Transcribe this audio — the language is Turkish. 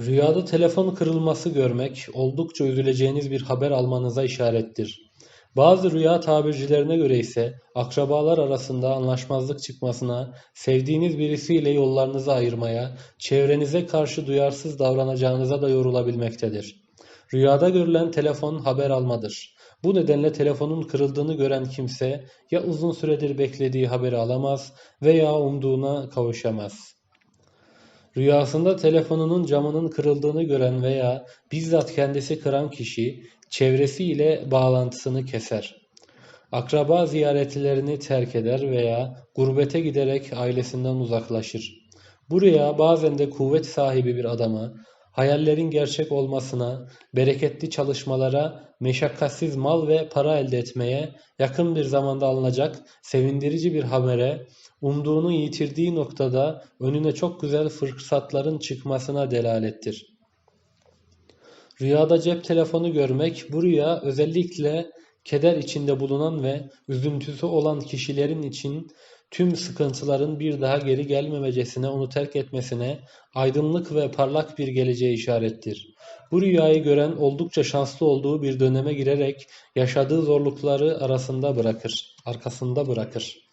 Rüyada telefon kırılması görmek, oldukça üzüleceğiniz bir haber almanıza işarettir. Bazı rüya tabircilerine göre ise akrabalar arasında anlaşmazlık çıkmasına, sevdiğiniz birisiyle yollarınızı ayırmaya, çevrenize karşı duyarsız davranacağınıza da yorulabilmektedir. Rüyada görülen telefon haber almadır. Bu nedenle telefonun kırıldığını gören kimse ya uzun süredir beklediği haberi alamaz veya umduğuna kavuşamaz. Rüyasında telefonunun camının kırıldığını gören veya bizzat kendisi kıran kişi çevresiyle bağlantısını keser. Akraba ziyaretlerini terk eder veya gurbete giderek ailesinden uzaklaşır. Bu rüya bazen de kuvvet sahibi bir adama, hayallerin gerçek olmasına, bereketli çalışmalara, meşakkatsiz mal ve para elde etmeye, yakın bir zamanda alınacak sevindirici bir habere, umduğunu yitirdiği noktada önüne çok güzel fırsatların çıkmasına delalettir. Rüyada cep telefonu görmek, bu rüya özellikle keder içinde bulunan ve üzüntüsü olan kişilerin için tüm sıkıntıların bir daha geri gelmemecesine, onu terk etmesine, aydınlık ve parlak bir geleceğe işarettir. Bu rüyayı gören oldukça şanslı olduğu bir döneme girerek yaşadığı zorlukları arasında bırakır, arkasında bırakır.